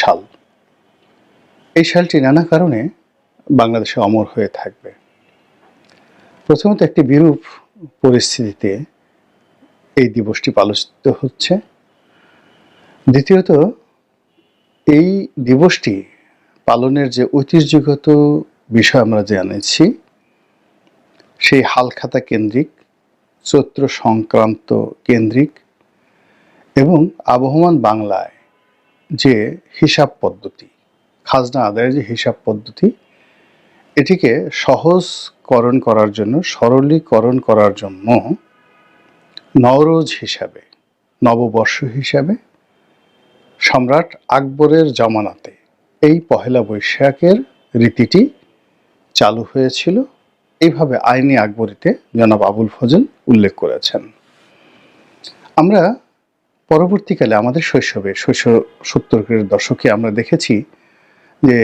সাল। এই সালটি নানা কারণে বাংলাদেশে অমর হয়ে থাকবে। প্রথমত একটি বিরূপ পরিস্থিতিতে এই দিবসটি পালিত হচ্ছে। দ্বিতীয়ত, এই দিবসটি পালনের যে ঐতিহ্যগত বিষয় আমরা জানেছি, সেই হালখাতা কেন্দ্রিক, চৈত্র সংক্রান্ত কেন্দ্রিক এবং আবহমান বাংলায় যে হিসাব পদ্ধতি, খাজনা আদায়ের যে হিসাব পদ্ধতি, এটিকে সহজকরণ করার জন্য, সরলীকরণ করার জন্য নওরোজ হিসাবে, নববর্ষ হিসাবে সম্রাট আকবরের জমানাতে এই পহেলা বৈশাখের রীতিটি চালু হয়েছিল। এইভাবে আইনি আকবরীতে জনাব আবুল ফজল উল্লেখ করেছেন। আমরা পরবর্তীকালে আমাদের শৈশবে শৈশব সত্তরের দশকে আমরা দেখেছি যে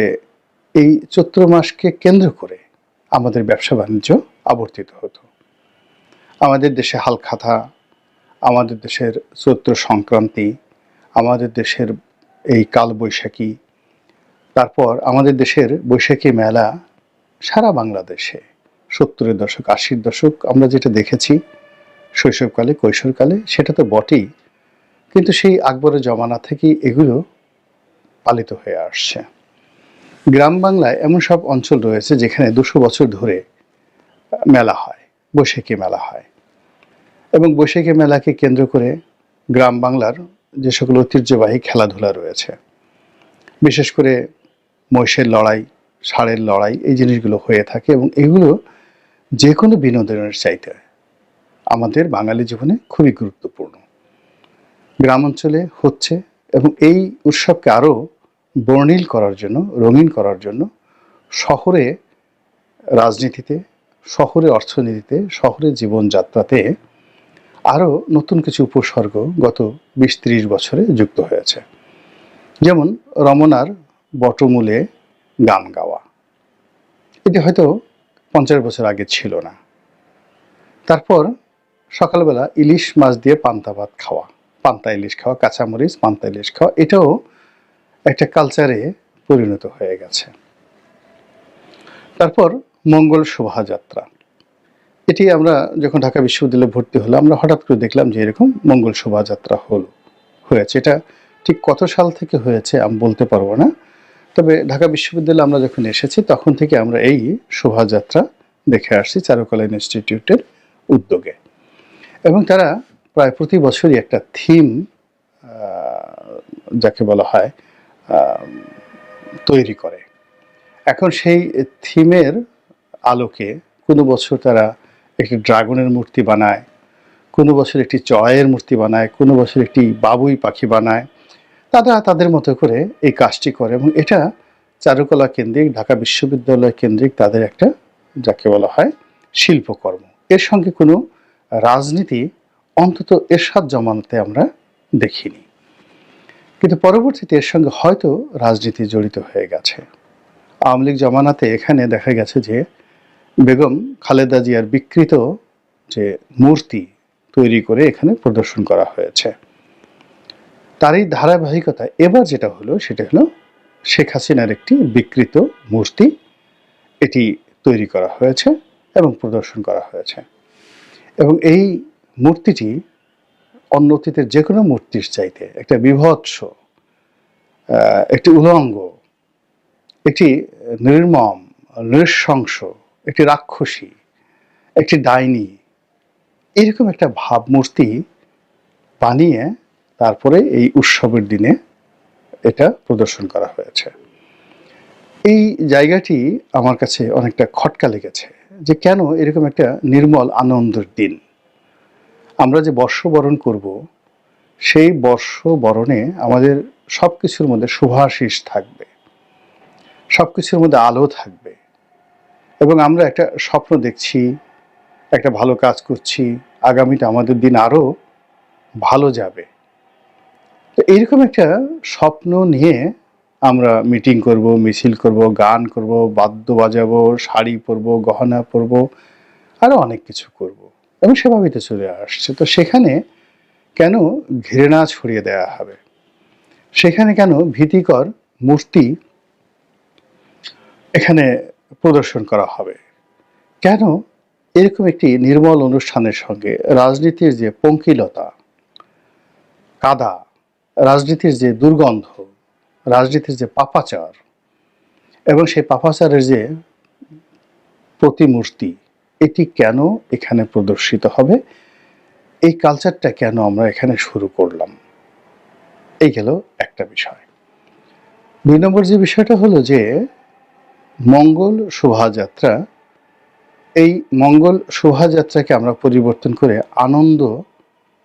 এই চৈত্র মাসকে কেন্দ্র করে আমাদের ব্যবসা বাণিজ্য আবর্তিত হতো। আমাদের দেশে হালখাতা আমাদের দেশের চৈত্র সংক্রান্তি, আমাদের দেশের এই কাল বৈশাখী, তারপর আমাদের দেশের বৈশাখী মেলা সারা বাংলাদেশে সত্তরের দশক, আশির দশক আমরা যেটা দেখেছি, শৈশবকালে, কৈশোরকালে, সেটা তো বটেই। কিন্তু সেই আকবরের জমানা থেকেই এগুলো পালিত হয়ে আসছে। গ্রাম বাংলায় এমন সব অঞ্চল রয়েছে যেখানে দুশো বছর ধরে মেলা হয়, বৈশাখী মেলা হয়। এবং বৈশাখী মেলাকে কেন্দ্র করে গ্রাম বাংলার যে সকল ঐতিহ্যবাহী খেলাধুলা রয়েছে, বিশেষ করে মহিষের লড়াই, ষাঁড়ের লড়াই, এই জিনিসগুলো হয়ে থাকে এবং এগুলো যে কোনো বিনোদনের চাইতে আমাদের বাঙালি জীবনে খুবই গুরুত্বপূর্ণ। গ্রাম অঞ্চলে হচ্ছে এবং এই উৎসবকে আরও বর্ণিল করার জন্য, রঙিন করার জন্য শহরে রাজনীতিতে, শহরে অর্থনীতিতে, শহরে জীবনযাত্রাতে আরও নতুন কিছু উপসর্গ গত বিশ ত্রিশ বছরে যুক্ত হয়েছে। যেমন রমনার বটমূলে গান গাওয়া। এটি হয়তো পঞ্চাশ বছর আগে ছিল না। তারপর সকালবেলা ইলিশ মাছ দিয়ে পান্তা ভাত খাওয়া। পান্তা ইলিশ খাওয়া, কাঁচামরিচ, পান্তা ইলিশ খাওয়া, এটাও একটা কালচারে পরিণত হয়ে গেছে। তারপর মঙ্গল শোভাযাত্রা। এটি আমরা যখন ঢাকা বিশ্ববিদ্যালয়ে ভর্তি হলো আমরা হঠাৎ করে দেখলাম যে এরকম মঙ্গল শোভাযাত্রা হলো, হয়েছে। এটা ঠিক কত সাল থেকে হয়েছে আমি বলতে পারব না। তবে ঢাকা বিশ্ববিদ্যালয়ে আমরা যখন এসেছি, তখন থেকে আমরা এই শোভাযাত্রা দেখে আসছি চারুকলা ইনস্টিটিউটের উদ্যোগে। এবং তারা প্রায় প্রতি বছরই একটা থিম যাকে বলা হয় তৈরি করে। এখন সেই থিমের আলোকে কোনো বছর তারা একটি ড্রাগনের মূর্তি বানায়, কোনো বছর একটি চয়ের মূর্তি বানায়, কোনো বছর একটি বাবুই পাখি বানায়। তারা তাদের মতো করে এই কাজটি করে এবং এটা চারুকলা কেন্দ্রিক, ঢাকা বিশ্ববিদ্যালয় কেন্দ্রিক তাদের একটা যাকে বলা হয় শিল্পকর্ম। এর সঙ্গে কোনো রাজনীতি অন্তত এরশাদ জমানাতে আমরা দেখিনি। কিন্তু পরবর্তীতে এর সঙ্গে হয়তো রাজনীতি জড়িত হয়ে গেছে। আওয়ামী লীগ জমানাতে এখানে দেখা গেছে যে বেগম খালেদা জিয়ার বিকৃত যে মূর্তি তৈরি করে এখানে প্রদর্শন করা হয়েছে। তারই ধারাবাহিকতা এবার যেটা হলো সেটা হলো শেখ হাসিনার একটি বিকৃত মূর্তি। এটি তৈরি করা হয়েছে এবং প্রদর্শন করা হয়েছে। এবং এই মূর্তিটি অন্য অতীতের যে কোনো মূর্তির চাইতে একটা বিভৎস একটি উলঙ্গ, একটি নির্মম, নৃশংস, একটি রাক্ষসী, একটি ডাইনি, এরকম একটা ভাবমূর্তি বানিয়ে তারপরে এই উৎসবের দিনে এটা প্রদর্শন করা হয়েছে। এই জায়গাটি আমার কাছে অনেকটা খটকা লেগেছে যে কেন এরকম একটা নির্মল আনন্দের দিন। আমরা যে বর্ষবরণ করব, সেই বর্ষবরণে আমাদের সব কিছুর মধ্যে শুভাশিস থাকবে সব কিছুর মধ্যে আলো থাকবে এবং আমরা একটা স্বপ্ন দেখছি, একটা ভালো কাজ করছি, আগামীতে আমাদের দিন আরও ভালো যাবে। তো এইরকম একটা স্বপ্ন নিয়ে আমরা মিটিং করব, মিছিল করব, গান করব, বাদ্য বাজাবো, শাড়ি পরবো, গহনা পরবো, আরও অনেক কিছু করব। এবং সেভাবেই চলে আসছে। তো সেখানে কেন ঘৃণা ছড়িয়ে দেওয়া হবে? সেখানে কেন ভীতিকর মূর্তি এখানে প্রদর্শন করা হবে? কেন এরকম একটি নির্মল অনুষ্ঠানের সঙ্গে রাজনীতির যে পঙ্কিলতা, কাদা, রাজনীতির যে দুর্গন্ধ, রাজনীতির যে পাপাচার এবং সেই পাপাচারের যে প্রতিমূর্তি এটি কেন এখানে প্রদর্শিত হবে? এই কালচারটা কেন আমরা এখানে শুরু করলাম? এই গেল একটা বিষয়। দুই নম্বর যে বিষয়টা হলো যে, মঙ্গল শোভাযাত্রা, এই মঙ্গল শোভাযাত্রাকে আমরা পরিবর্তন করে আনন্দ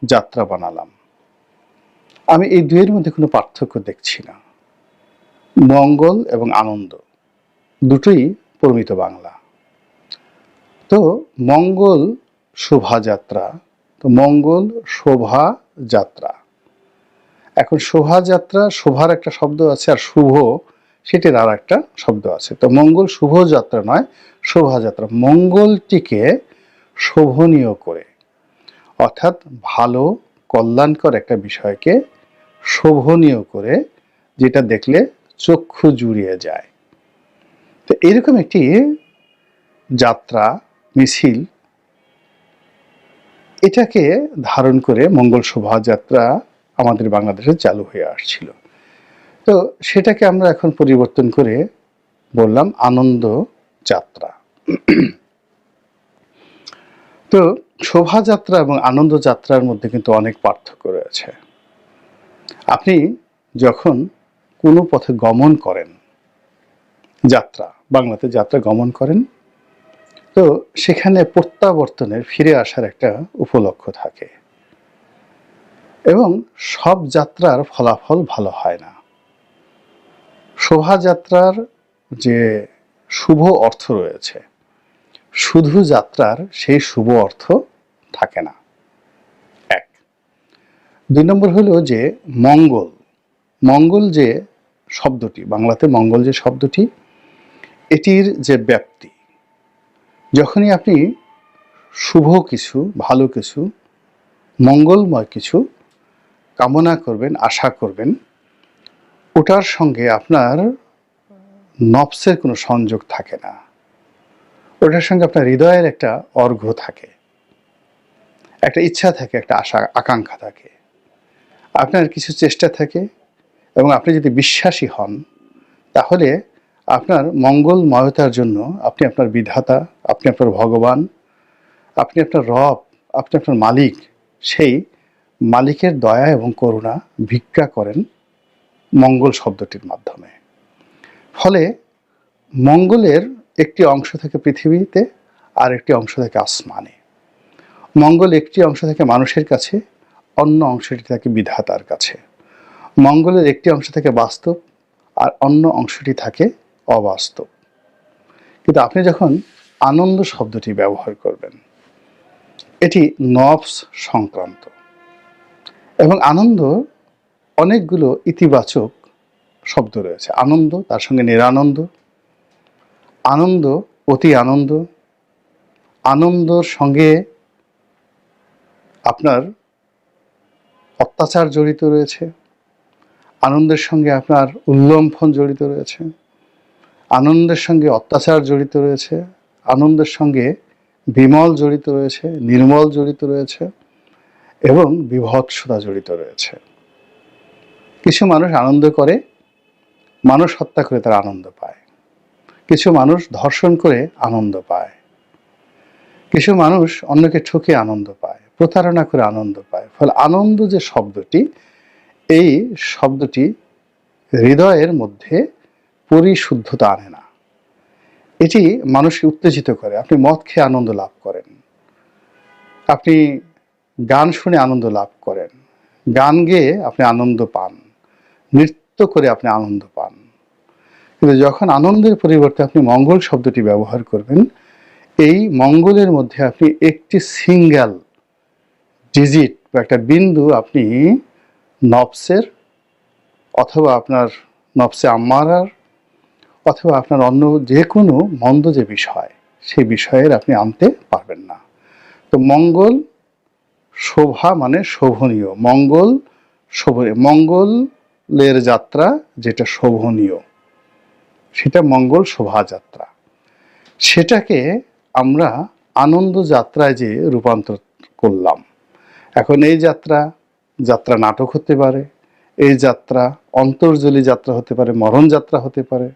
যাত্রা বানালাম। আমি এই দুইয়ের মধ্যে কোনো পার্থক্য দেখছি না। মঙ্গল এবং আনন্দ, দুটোই প্রমিত বাংলা। তো মঙ্গল শোভাযাত্রা, তো মঙ্গল শোভাযাত্রা। এখন শোভাযাত্রা শোভার একটা শব্দ আছে আর শুভ সেটির আর একটা শব্দ আছে। তো মঙ্গল শুভযাত্রা নয়, শোভাযাত্রা। মঙ্গলটিকে শোভনীয় করে, অর্থাৎ ভালো, কল্যাণকর একটা বিষয়কে শোভনীয় করে, যেটা দেখলে চক্ষু জুড়িয়ে যায়। তো এরকম একটি যাত্রা মিছিল, এটাকে ধারণ করে মঙ্গল শোভাযাত্রা আমাদের বাংলাদেশে চালু হয়ে আসছিল। তো সেটাকে আমরা এখন পরিবর্তন করে বললাম আনন্দ যাত্রা। তো শোভাযাত্রা এবং আনন্দ যাত্রার মধ্যে কিন্তু অনেক পার্থক্য রয়েছে। আপনি যখন কোনো পথে গমন করেন, যাত্রা, বাংলাতে যাত্রা গমন করেন তো সেখানে প্রত্যাবর্তনের, ফিরে আসার একটা উপলক্ষ থাকে। এবং সব যাত্রার ফলাফল ভালো হয় না। শোভাযাত্রার যে শুভ অর্থ রয়েছে, শুধু যাত্রার সেই শুভ অর্থ থাকে না। এক। দুই নম্বর হলো যে মঙ্গল। মঙ্গল যে শব্দটি, বাংলাতে মঙ্গল যে শব্দটি, এটির যে ব্যাপ্তি যখনই আপনি শুভ কিছু, ভালো কিছু, মঙ্গলময় কিছু কামনা করবেন, আশা করবেন, ওটার সঙ্গে আপনার নফসের কোনো সংযোগ থাকে না। ওটার সঙ্গে আপনার হৃদয়ের একটা অর্ঘ্য থাকে। একটা ইচ্ছা থাকে, একটা আশা, আকাঙ্ক্ষা থাকে। আপনার কিছু চেষ্টা থাকে এবং আপনি যদি বিশ্বাসী হন, তাহলে আপনার মঙ্গলময়তার জন্য আপনি আপনার বিধাতা, আপনি আপনার ভগবান, আপনি আপনার রব, আপনি আপনার মালিক, সেই মালিকের দয়া এবং করুণা ভিক্ষা করেন মঙ্গল শব্দটির মাধ্যমে। ফলে মঙ্গলের একটি অংশ থেকে পৃথিবীতে আর একটি অংশ থেকে আসমানে। মঙ্গল একটি অংশ থেকে মানুষের কাছে, অন্য অংশটি থাকে বিধাতার কাছে। মঙ্গলের একটি অংশ থেকে বাস্তব আর অন্য অংশটি থাকে অবাস্তব। কিন্তু আপনি যখন আনন্দ শব্দটি ব্যবহার করবেন, এটি নফস সংক্রান্ত এবং আনন্দ অনেকগুলো ইতিবাচক শব্দ রয়েছে। আনন্দ, তার সঙ্গে নিরানন্দ, আনন্দ, অতি আনন্দ, আনন্দর সঙ্গে আপনার অত্যাচার জড়িত রয়েছে, আনন্দের সঙ্গে আপনার উল্লম্ফন জড়িত রয়েছে। আনন্দের সঙ্গে অত্যাচার জড়িত রয়েছে, আনন্দের সঙ্গে বিমল জড়িত রয়েছে, নির্মল জড়িত রয়েছে এবং বিভৎসতা জড়িত রয়েছে। কিছু মানুষ আনন্দ করে, মানুষ হত্যা করে তারা আনন্দ পায়। কিছু মানুষ ধর্ষণ করে আনন্দ পায়। কিছু মানুষ অন্যকে ঠকে আনন্দ পায়, প্রতারণা করে আনন্দ পায়। ফলে আনন্দ যে শব্দটি, এই শব্দটি হৃদয়ের মধ্যে পরিশুদ্ধতা আনে না। এটি মানুষকে উত্তেজিত করে। আপনি মদ খেয়ে আনন্দ লাভ করেন। আপনি গান শুনে আনন্দ লাভ করেন। গান গেয়ে আপনি আনন্দ পান। নৃত্য করে আপনি আনন্দ পান। কিন্তু যখন আনন্দের পরিবর্তে আপনি মঙ্গল শব্দটি ব্যবহার করবেন, এই মঙ্গলের মধ্যে আপনি একটি সিঙ্গেল ডিজিট বা একটা বিন্দু আপনি নবসের অথবা আপনার নবসে আম্মারার অথবা আপনার অন্য যে কোনো মন্দ যে বিষয়, সেই বিষয়ের আপনি আনতে পারবেন না। তো মঙ্গল শোভা মানে শোভনীয়। মঙ্গল মঙ্গল মঙ্গলের যাত্রা যেটা শোভনীয়, সেটা মঙ্গল শোভাযাত্রা সেটাকে আমরা আনন্দ যাত্রায় যে রূপান্তর করলাম, এখন এই যাত্রা যাত্রা নাটক হতে পারে, এই যাত্রা অন্তর্জলী যাত্রা হতে পারে, মরণ যাত্রা হতে পারে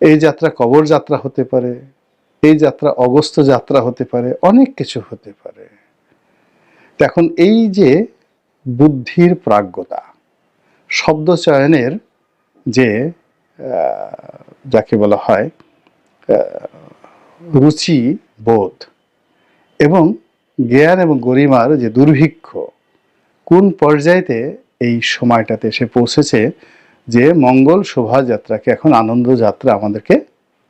এই যাত্রা কবর যাত্রা হতে পারে, এই যাত্রা অগস্ত যাত্রা হতে পারে, অনেক কিছু হতে পারে। এখন এই যে বুদ্ধির প্রাজ্ঞতা, শব্দ চয়নের যে যাকে বলা হয় রুচি বোধ এবং জ্ঞান এবং গরিমার যে দুর্ভিক্ষ, কোন পর্যায়েতে এই সময়টাতে এসে পৌঁছেছে যে মঙ্গল শোভাযাত্রাকে এখন আনন্দ যাত্রা আমাদেরকে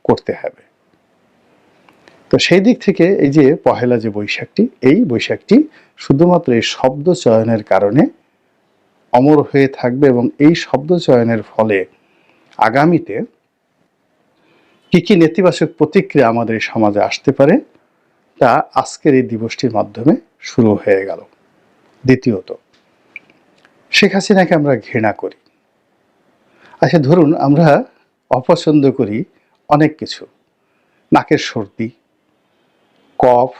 করতে হবে। তো সেই দিক থেকে এই যে পহেলা যে বৈশাখটি, এই বৈশাখটি শুধুমাত্র এই শব্দ চয়নের কারণে অমর হয়ে থাকবে এবং এই শব্দ চয়নের ফলে আগামীতে কি কি নেতিবাচক প্রতিক্রিয়া আমাদের সমাজে আসতে পারে, তা আজকের এই দিবসটির মাধ্যমে শুরু হয়ে গেল। দ্বিতীয়ত, শেখ হাসিনাকে আমরা ঘৃণা করি। আচ্ছা ধরুন আমরা অপছন্দ করি অনেক কিছু। নাকের সর্দি, কফ,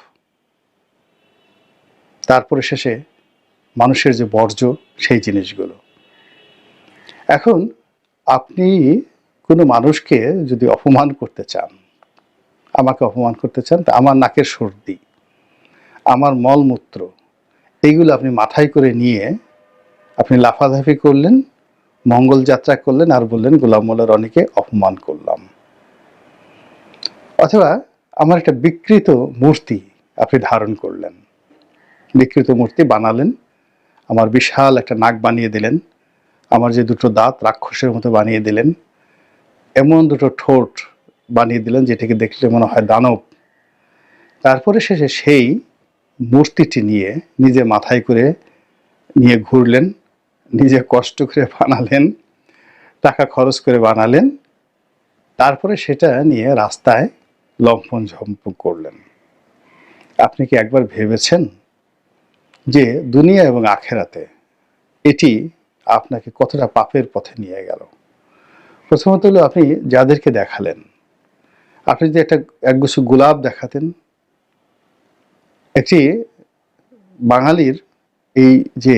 তারপরে শেষে মানুষের যে বর্জ্য, সেই জিনিসগুলো। এখন আপনি কোনো মানুষকে যদি অপমান করতে চান, আমাকে অপমান করতে চান, তা আমার নাকের সর্দি, আমার মলমূত্র এইগুলো আপনি মাথায় করে নিয়ে আপনি লাফালাফি করলেন মঙ্গল যাত্রা করলেন আর বললেন, গোলাম মোল্লা রনিকে অপমান করলাম। অথবা আমার একটা বিকৃত মূর্তি আপনি ধারণ করলেন। বিকৃত মূর্তি বানালেন, আমার বিশাল একটা নাক বানিয়ে দিলেন, আমার যে দুটো দাঁত রাক্ষসের মতো বানিয়ে দিলেন, এমন দুটো ঠোঁট বানিয়ে দিলেন যেটাকে দেখলে মনে হয় দানব। তারপরে শেষে সেই মূর্তিটি নিয়ে নিজে মাথায় করে নিয়ে ঘুরলেন নিজে কষ্ট করে বানালেন, টাকা খরচ করে বানালেন, তারপরে সেটা নিয়ে রাস্তায় লম্ফন ঝম্পন করলেন। আপনি কি একবার ভেবেছেন যে দুনিয়া এবং আখেরাতে এটি আপনাকে কতটা পাপের পথে নিয়ে গেল? প্রথমত হলো আপনি যাদেরকে দেখালেন, আপনি যদি একটা একগুচ্ছ গোলাপ দেখাতেন একটি বাঙালির এই যে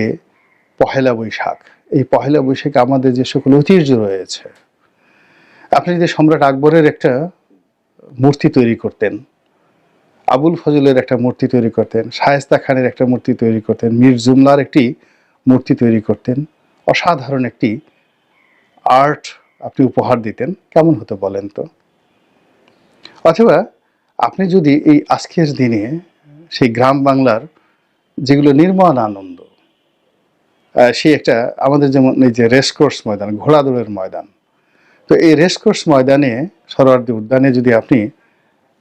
পহেলা বৈশাখ। এই পহেলা বৈশাখে আমাদের যে সকল ঐতিহ্য রয়েছে, আপনি যদি সম্রাট আকবরের একটা মূর্তি তৈরি করতেন, আবুল ফজলের একটা মূর্তি তৈরি করতেন, শায়েস্তা খানের একটা মূর্তি তৈরি করতেন, মীর জুমলার একটি মূর্তি তৈরি করতেন, অসাধারণ একটি আর্ট আপনি উপহার দিতেন, কেমন হতো বলেন তো? অথবা আপনি যদি এই আজকের দিনে সেই গ্রাম বাংলার যেগুলো নির্মাণ আনন্দ সেই একটা আমাদের যেমন এই যে রেসকোর্স ময়দান, ঘোড়া দৌড়ের ময়দান। তো এই রেসকোর্স ময়দানে, সরোয়ার্দী উদ্যানে যদি আপনি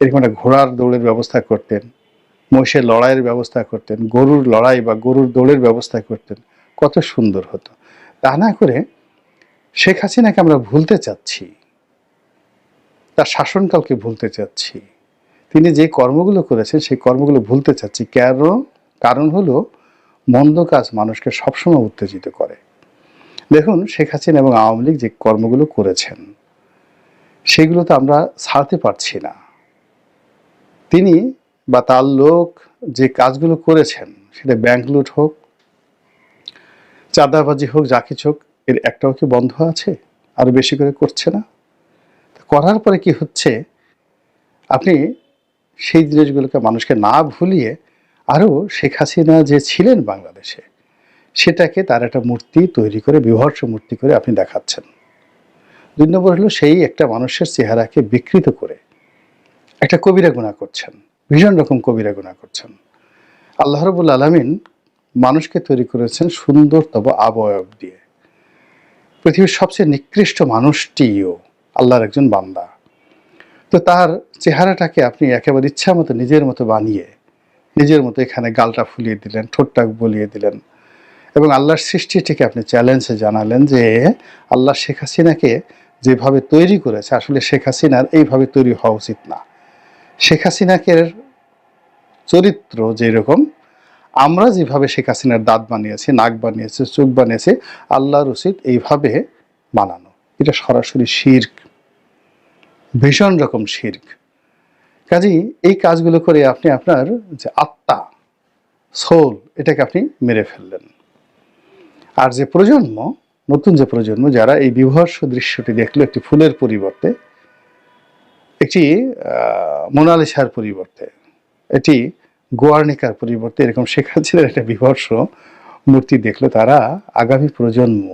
এরকম একটা ঘোড়ার দৌড়ের ব্যবস্থা করতেন, মহিষের লড়াইয়ের ব্যবস্থা করতেন, গরুর লড়াই বা গরুর দৌড়ের ব্যবস্থা করতেন, কত সুন্দর হতো। তা না করে শেখ হাসিনাকে আমরা ভুলতে চাচ্ছি, তার শাসনকালকে ভুলতে চাচ্ছি। তিনি যে কর্মগুলো করেছেন, সেই কর্মগুলো ভুলতে চাচ্ছি। কেন? কারণ হলো মন্দ কাজ মানুষকে সবসময় উত্তেজিত করে। দেখুন, শেখ হাসিনা এবং আওয়ামী লীগ যে কর্মগুলো করেছেন, সেগুলো তো আমরা ছাড়তে পারছি না। তিনি বা তার লোক যে কাজগুলো করেছেন, সেটা ব্যাংক লুট হোক, চাঁদাবাজি হোক, যা কিছু হোক, এর একটাও কি বন্ধ আছে? আরও বেশি করে করছে না? করার পরে কি হচ্ছে? আপনি সেই জিনিসগুলোকে মানুষকে না ভুলিয়ে আরও শেখ হাসিনা যে ছিলেন বাংলাদেশে, সেটাকে তার একটা মূর্তি তৈরি করে, বিভর্ষ মূর্তি করে আপনি দেখাচ্ছেন। দুই নম্বর হলো সেই একটা মানুষের চেহারাকে বিকৃত করে একটা কবিরা গুণা করছেন, ভীষণ রকম কবিরা গুণা করছেন। আল্লাহ রবুল আলমিন মানুষকে তৈরি করেছেন সুন্দর তব আবয়ব দিয়ে। পৃথিবীর সবচেয়ে নিকৃষ্ট মানুষটিও আল্লাহর একজন বান্দা। তো তার চেহারাটাকে আপনি একেবারে ইচ্ছা মতো নিজের মতো বানিয়ে নিজের মতো এখানে গালটা ফুলিয়ে দিলেন ঠোঁটটা বলিয়ে দিলেন। এবং আল্লাহর সৃষ্টিটিকে আপনি চ্যালেঞ্জে জানালেন যে, আল্লাহ শেখ হাসিনাকে যেভাবে তৈরি করেছে, আসলে শেখ হাসিনার এইভাবে তৈরি হওয়া উচিত না। শেখ হাসিনাকে চরিত্র যেরকম, আমরা যেভাবে শেখ হাসিনার দাঁত বানিয়েছি, নাক বানিয়েছে, চোখ বানিয়েছে, আল্লাহর উচিত এইভাবে বানানো। এটা সরাসরি শির্ক, ভীষণ রকম শির্ক। কাজেই এই কাজগুলো করে আপনি আপনার যে আত্মা সোল এটাকে আপনি মেরে ফেললেন। আর যে প্রজন্ম, নতুন যে প্রজন্ম, যারা এই বিভর্ষ দৃশ্যটি দেখল একটি ফুলের পরিবর্তে, একটি মোনালিসার পরিবর্তে এটি গোয়ার্নিকার পরিবর্তে, এরকম শেখ হাসিনার একটা বিভর্ষ মূর্তি দেখল, তারা আগামী প্রজন্ম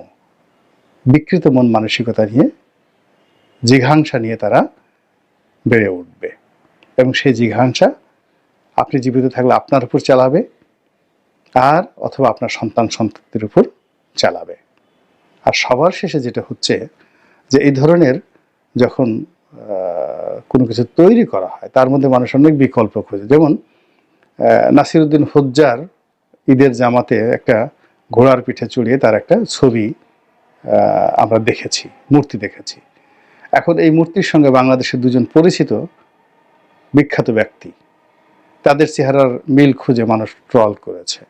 বিকৃত মন মানসিকতা নিয়ে, জিঘাংসা নিয়ে তারা বেড়ে উঠবে। এবং সেই জিঘাংসা আপনি জীবিত থাকলে আপনার উপর চালাবে আর অথবা আপনার সন্তান সন্ততির উপর চালাবে। আর সবার শেষে যেটা হচ্ছে যে এই ধরনের যখন কোনো কিছু তৈরি করা হয়, তার মধ্যে মানুষ অনেক বিকল্প খোঁজে। যেমন নাসিরুদ্দিন ফজ্জার ঈদের জামাতে একটা ঘোড়ার পিঠে চড়িয়ে তার একটা ছবি আমরা দেখেছি, মূর্তি দেখেছি। এখন এই মূর্তির সঙ্গে বাংলাদেশের দুজন পরিচিত বিখ্যাত ব্যক্তি। তাদের চেহারার মিল খুঁজে মানুষ ট্রল করেছে।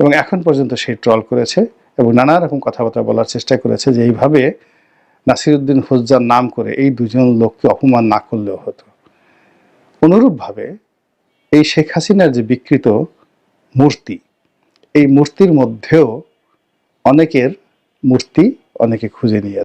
এবং এখন পর্যন্ত সেই ট্রল করেছে এবং নানা রকম কথাবার্তা বলার চেষ্টা করেছে যে এইভাবে নাসিরুদ্দিন ফজ্জার নাম করে এই দুজন লোককে অপমান না করলেও হতো। অনুরূপভাবে এই শেখ হাসিনার যে বিকৃত মূর্তি, এই মূর্তির মধ্যেও অনেকের মূর্তি অনেকে খুঁজে নিয়ে